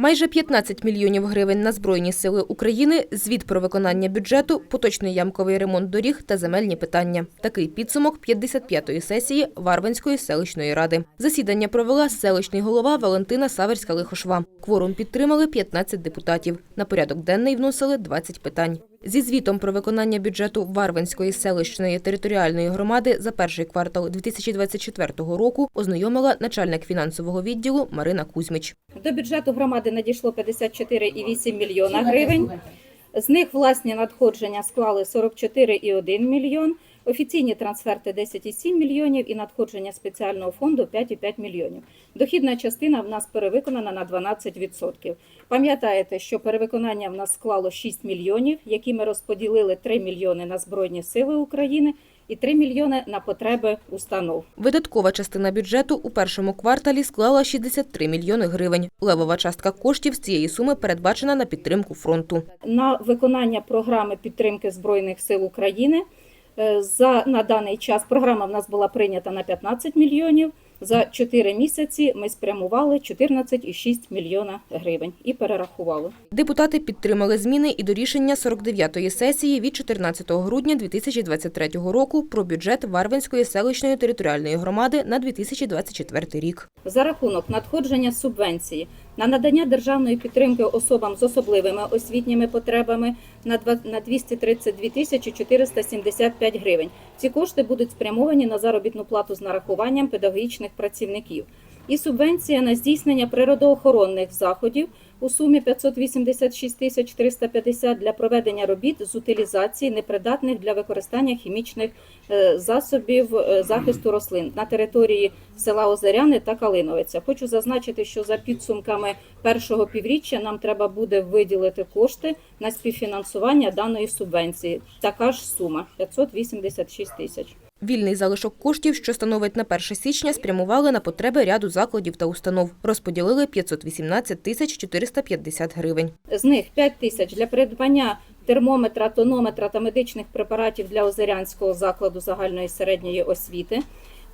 Майже 15 мільйонів гривень на Збройні сили України, звіт про виконання бюджету, поточний ямковий ремонт доріг та земельні питання. Такий підсумок 55-ї сесії Варвинської селищної ради. Засідання провела селищний голова Валентина Саверська-Лихошва. Кворум підтримали 15 депутатів. На порядок денний вносили 20 питань. Зі звітом про виконання бюджету Варвинської селищної територіальної громади за перший квартал 2024 року ознайомила начальник фінансового відділу Марина Кузьмич. До бюджету громади надійшло 54,8 мільйона гривень. З них власні надходження склали 44,1 мільйон, офіційні трансферти 10,7 мільйонів і надходження спеціального фонду 5,5 мільйонів. Дохідна частина в нас перевиконана на 12%. Пам'ятаєте, що перевиконання в нас склало 6 мільйонів, які ми розподілили 3 мільйони на Збройні Сили України і 3 мільйони на потреби установ. Видаткова частина бюджету у першому кварталі склала 63 мільйони гривень. Левова частка коштів з цієї суми передбачена на підтримку фронту. на виконання програми підтримки Збройних сил України. Е, За на даний час програма в нас була прийнята на 15 мільйонів. За 4 місяці ми спрямували 14,6 мільйона гривень і перерахували. Депутати підтримали зміни і до рішення 49-ї сесії від 14 грудня 2023 року про бюджет Варвинської селищної територіальної громади на 2024 рік. За рахунок надходження субвенції на надання державної підтримки особам з особливими освітніми потребами на два- на 232 тисячі 475 гривень. Ці кошти будуть спрямовані на заробітну плату з нарахуванням педагогічних працівників. І субвенція на здійснення природоохоронних заходів у сумі 586 тисяч 350 для проведення робіт з утилізації непридатних для використання хімічних е, засобів е, захисту рослин на території села Озеряни та Калиновиця. Хочу зазначити, що за підсумками першого півріччя нам треба буде виділити кошти на співфінансування даної субвенції. Така ж сума 586 тисяч. Вільний залишок коштів, що становить на 1 січня, спрямували на потреби ряду закладів та установ. Розподілили 518 тисяч 450 гривень. З них 5 тисяч для придбання термометра, тонометра та медичних препаратів для Озерянського закладу загальної середньої освіти.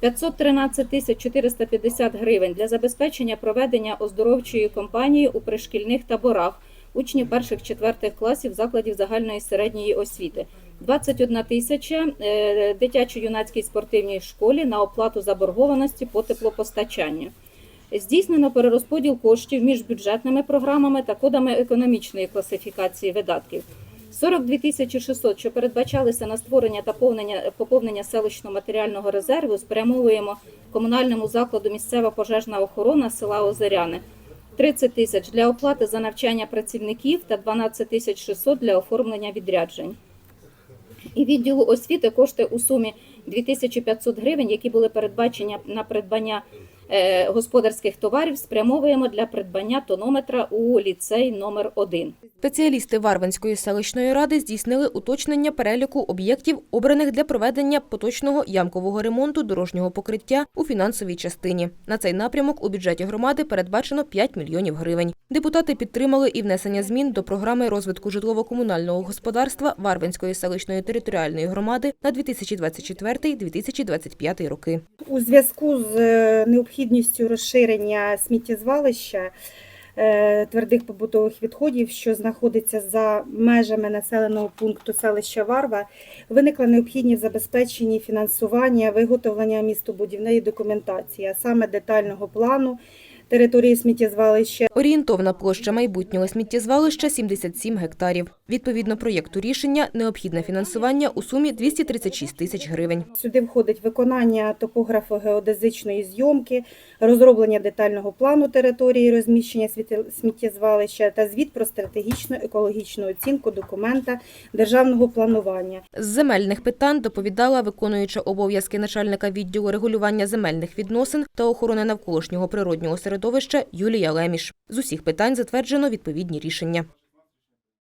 513 тисяч 450 гривень для забезпечення проведення оздоровчої кампанії у пришкільних таборах учнів перших-четвертих класів закладів загальної середньої освіти. 21 тисяча е, дитячо-юнацькій спортивній школі на оплату заборгованості по теплопостачанню. Здійснено перерозподіл коштів між бюджетними програмами та кодами економічної класифікації видатків. 42 тисячі 600, що передбачалися на створення та повнення- поповнення селищного матеріального резерву, спрямовуємо комунальному закладу місцева пожежна охорона села Озеряни. 30 тисяч для оплати за навчання працівників та 12 тисяч 600 для оформлення відряджень. І відділу освіти кошти у сумі 2500 гривень, які були передбачені на придбання господарських товарів, спрямовуємо для придбання тонометра у ліцей номер 1 Спеціалісти Варвинської селищної ради здійснили уточнення переліку об'єктів, обраних для проведення поточного ямкового ремонту дорожнього покриття у фінансовій частині. На цей напрямок у бюджеті громади передбачено 5 мільйонів гривень. Депутати підтримали і внесення змін до програми розвитку житлово-комунального господарства Варвинської селищної територіальної громади на 2024-2025 роки. У зв'язку з е, необхідністю розширення сміттєзвалища е, твердих побутових відходів, що знаходиться за межами населеного пункту селища Варва, виникла необхідність в забезпеченні фінансування виготовлення містобудівної документації, а саме детального плану території сміттєзвалища Орієнтовна площа майбутнього сміттєзвалища – 77 гектарів. Відповідно проєкту рішення необхідне фінансування у сумі 236 тисяч гривень. Сюди входить виконання топографо-геодезичної зйомки, розроблення детального плану території розміщення сміттєзвалища та звіт про стратегічну екологічну оцінку документа державного планування. З земельних питань доповідала виконуюча обов'язки начальника відділу регулювання земельних відносин та охорони навколишнього природнього середовища Юлія Леміш. З усіх питань затверджено відповідні рішення.